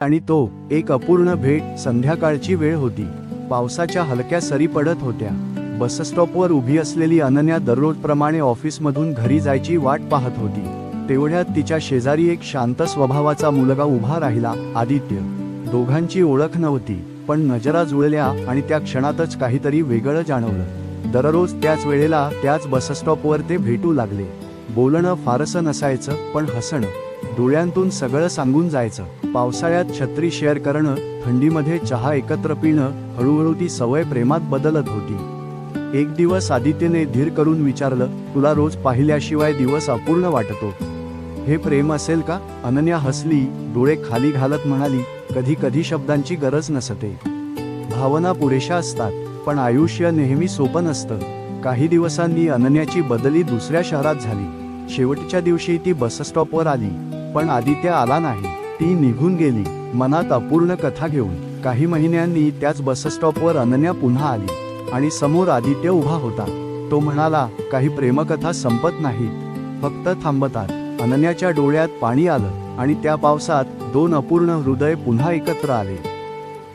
आणि तो एक अपूर्ण भेट संध्याकाळची वेळ होती. पावसाच्या हलक्या सरी पडत होत्या. बसस्टॉपवर उभी असलेली अनन्या दररोजप्रमाणे ऑफिसमधून घरी जायची वाट पाहत होती. तेवढ्यात तिच्या शेजारी एक शांत स्वभावाचा मुलगा उभा राहिला आदित्य. दोघांची ओळख नव्हती पण नजरा जुळल्या आणि त्या क्षणातच काहीतरी वेगळं जाणवलं. दररोज त्याच वेळेला त्याच बसस्टॉपवर ते भेटू लागले. बोलणं फारसं नसायचं पण हसणं. डोळ्यांतून सगळं सांगून जायचं. पावसाळ्यात छत्री शेअर करणं थंडीमध्ये चहा एकत्र पिणं हळूहळू ती सवय प्रेमात बदलत होती. एक दिवस आदित्यने धीर करून विचारलं तुला रोज पाहिल्याशिवाय दिवस अपूर्ण वाटतो. हे प्रेम असेल का? अनन्या हसली डोळे खाली घालत म्हणाली कधी कधी शब्दांची गरज नसते. भावना पुरेशा असतात पण आयुष्य नेहमी सोपं नसतं. काही दिवसांनी अनन्याची बदली दुसऱ्या शहरात झाली. शेवटच्या दिवशी ती बसस्टॉपवर आली. पण आदित्य आला नाही. ती निघून गेली. मनात अपूर्ण कथा घेऊन काही महिन्यांनी त्याच बसस्टॉपवर अनन्या पुन्हा आली आणि समोर आदित्य उभा होता. तो म्हणाला काही प्रेमकथा संपत नाहीत. फक्त थांबतात. अनन्याच्या डोळ्यात पाणी आलं आणि त्या पावसात दोन अपूर्ण हृदय पुन्हा एकत्र आले.